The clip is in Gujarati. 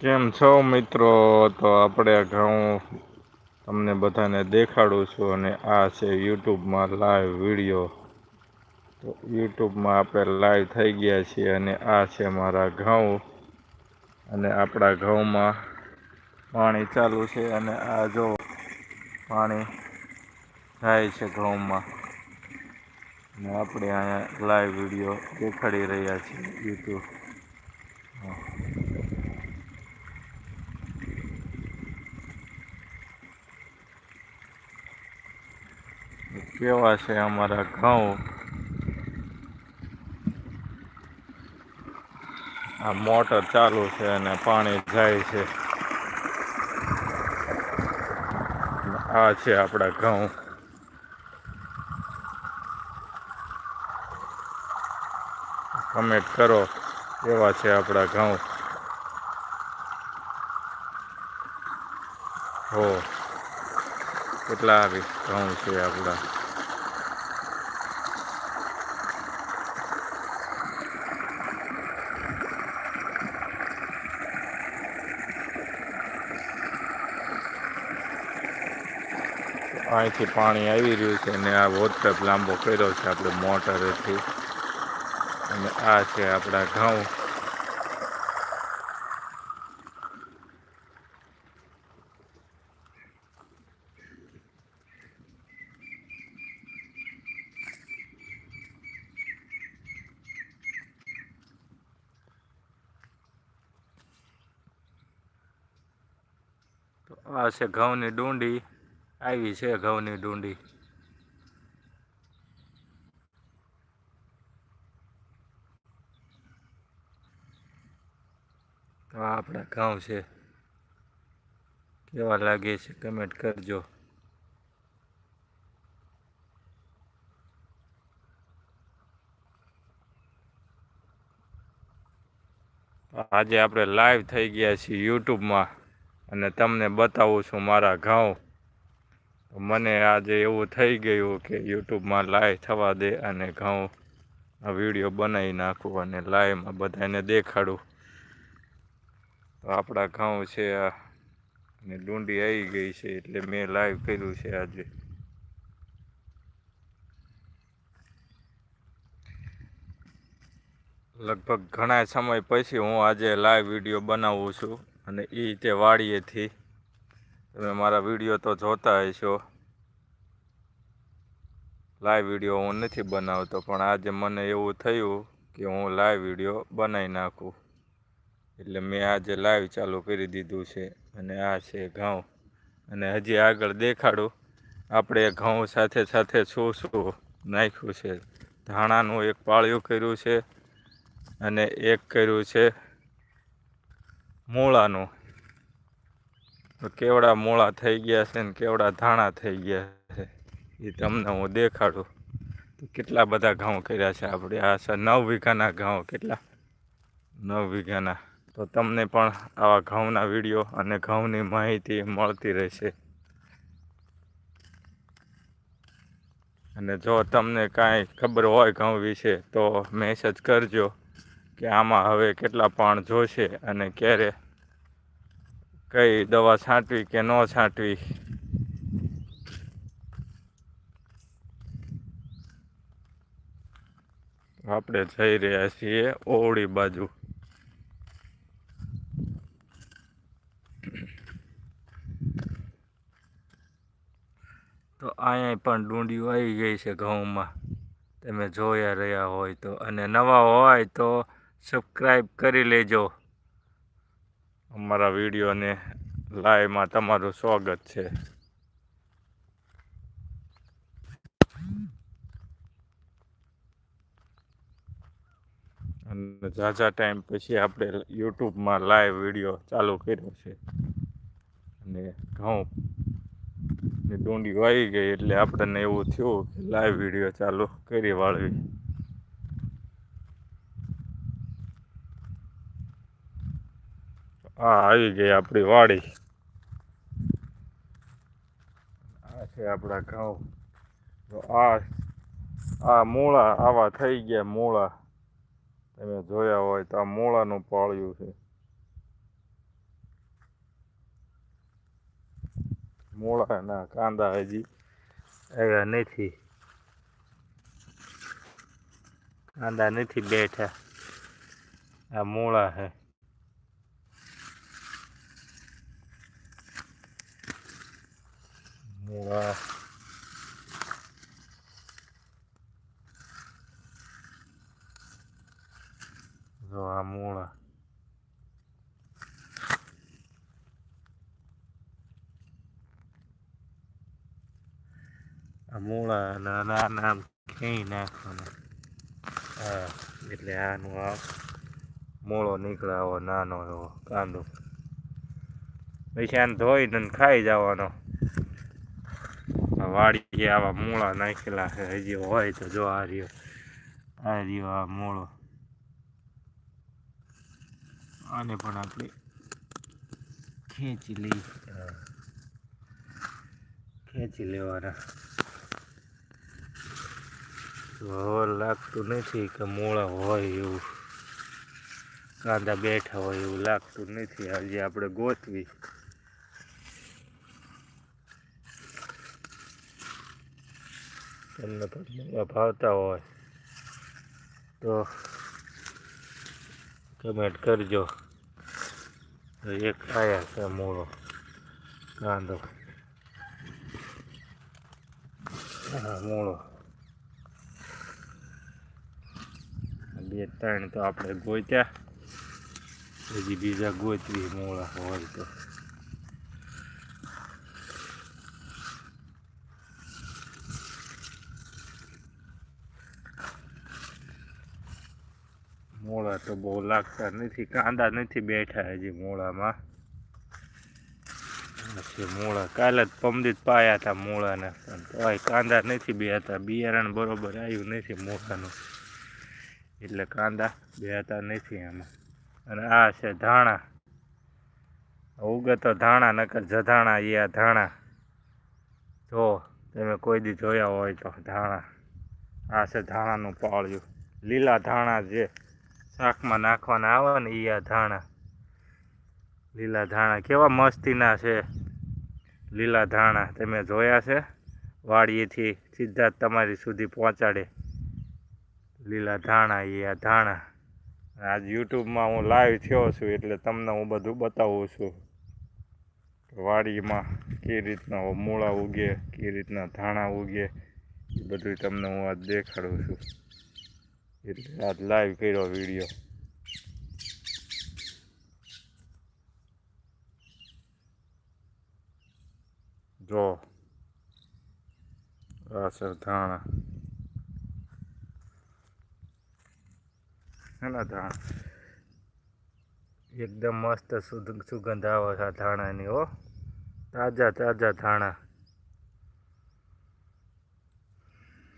કેમ છો મિત્રો? તો આપણે ઘઉં તમને બધાને દેખાડું છું અને આ છે યુટ્યુબમાં લાઈવ વીડિયો તો યુટ્યુબમાં આપણે લાઈવ થઈ ગયા છીએ અને આ છે મારા ઘઉં. અને આપણા ઘઉંમાં પાણી ચાલુ છે અને આ જો પાણી થાય છે ઘઉંમાં. અને આપણે અહીંયા લાઈવ વીડિયો દેખાડી રહ્યા છીએ યુટ્યુબ. કેવા છે અમારા ઘઉં? આ મોટર ચાલુ છે અને પાણી જાય છે. આ છે આપણા ઘઉં. કમેન્ટ કરો એવા છે આપણા ઘઉં? હો, કેટલા ઘઉં છે આપણા? અહીંથી પાણી આવી રહ્યું છે અને આ વોટરપ લાંબો કર્યો છે આપણે મોટરેથી. અને આ છે આપણા ઘઉં. આ છે ઘઉંની ડુંડી. આવી છે ઘઉંની ડુંડી. તો આપણા ઘઉં છે. કેવા લાગે છે કમેન્ટ કરજો. આજે આપણે લાઈવ થઈ ગયા છીએ યુટ્યુબમાં અને તમને બતાવું છું મારા ઘઉં. મને આજે એવું થઈ ગયું કે યુટ્યુબમાં લાઈવ થવા દે અને ઘઉં વીડિયો બનાવી નાખું અને લાઈવમાં બધાને દેખાડું. તો આપણા ઘઉં છે આ અને ડુંડી આવી ગઈ છે એટલે મેં લાઈવ કર્યું છે આજે. લગભગ ઘણા સમય પછી હું આજે લાઈવ વીડિયો બનાવું છું અને એ રીતે વાડીએથી તમે મારા વીડિયો તો જોતા હશો. લાઈવ વીડિયો હું નથી બનાવતો, પણ આજે મને એવું થયું કે હું લાઈવ વીડિયો બનાવી નાખું. એટલે મેં આજે લાઈવ ચાલુ કરી દીધું છે અને આ છે ઘઉં. અને હજી આગળ દેખાડું, આપણે ઘઉં સાથે સાથે શું શું નાખ્યું છે. ધાણાનું એક પાળિયું કર્યું છે અને એક કર્યું છે મૂળાનું. કેવડા મોળા થઈ ગયા છે ને કેવડા ધાણા થઈ ગયા છે, એ તમને હું દેખાડું. તો કેટલા બધા ઘઉં કર્યા છે આપણે? આ છે નવ વીઘાના ઘઉં, કેટલા? નવ વીઘાના. તો તમને પણ આવા ઘઉંના વીડિયો અને ઘઉંની માહિતી મળતી રહેશે. અને જો તમને કાંઈ ખબર હોય ઘઉં વિશે, તો મેસેજ કરજો કે આમાં હવે કેટલા પાણ જોશે અને ક્યારે કઈ દવા છાંટવી કે ન છાંટવી? આપણે જઈ રહ્યા છીએ ઓવળી બાજુ. તો અહીંયા પણ ડુંડીઓ આવી ગઈ છે ઘઉંમાં. તમે જોયા રહ્યા હોય તો. અને નવા હોય તો સબસ્ક્રાઈબ કરી લેજો. અમારા વિડીયોને લાઈવમાં તમારું સ્વાગત છે. અને ઝાઝા ટાઈમ પછી આપણે યુટ્યુબમાં લાઈવ વીડિયો ચાલુ કર્યો છે. અને ઘઉં ડુંડી વાઈ ગઈ એટલે આપણને એવું થયું કે લાઈવ વીડિયો ચાલુ કરી વાળવી. આ આવી ગઈ આપણી વાડી. આ છે આપણા ઘઉં. તો આ આ મૂળા આવા થઈ ગયા મૂળા. તમે જોયા હોય તો આ મૂળાનું પાળ્યું છે. મૂળાના કાંદા હજી આવ્યા નથી. કાંદા નથી બેઠા. આ મૂળા હે મૂળા જો આ મૂળા આ મૂળા નાના નામ ખેઈ નાખવાના હા એટલે આનું આ મૂળો નીકળે આવો નાનો એવો કાંદો પછી આને ધોઈને ખાઈ જવાનો આ આવા મૂળા નાખેલા છે. હજી હોય તો જો આ રહ્યો. આ રહ્યો આ મૂળો. આને પણ આપણે ખેંચી લઈ ખેંચી લેવાના. લાગતું નથી કે મૂળા હોય એવું. કાંદા બેઠા હોય એવું લાગતું નથી. હજી આપણે ગોતવી. તમને પણ ભાવતા હોય. તો કમેન્ટ કરજો. એક આયા છે મૂળો કાંદો હા મૂળો બે, ત્રણ તો આપણે ગોત્યા હજી બીજા ગોતવી મૂળા હોય તો. મૂળા તો બહુ લાગતા નથી, કાંદા નથી બેઠા હજી મૂળામાં પછી મૂળા કાલે જ પમદીત પાયા હતા મૂળાને પણ તોય કાંદા નથી બેહતા, બિયારણ બરોબર આવ્યું નથી મૂળાનું એટલે કાંદા બેહતા નથી એમાં અને આ છે ધાણા. ઉગે તો ધાણા, નકર જધાણા એ આ ધાણા. જો, તમે કોઈ દી જોયા હોય તો ધાણા. આ છે ધાણાનું પાળ્યું. લીલા ધાણા જે શાકમાં નાખવાના આવે ને એ આ ધાણા. લીલા ધાણા. કેવા મસ્તીના છે. લીલા ધાણા. તમે જોયા છે? વાડીએથી સીધા તમારી સુધી પહોંચાડે. લીલા ધાણા એ આ ધાણા. આજ યુટ્યુબમાં હું લાઈવ થયો છું એટલે તમને હું બધું બતાવું છું. વાડીમાં કઈ રીતના મૂળા ઉગે, કઈ રીતના ધાણા ઉગે, એ બધું તમને હું આજ દેખાડું છું. એટલે આજ લાઈવ કર્યો વીડિયો જો આ સરધાણા એના ધાણા એકદમ મસ્ત સુગંધ આવે છે ધાણાની હો તાજા તાજા ધાણા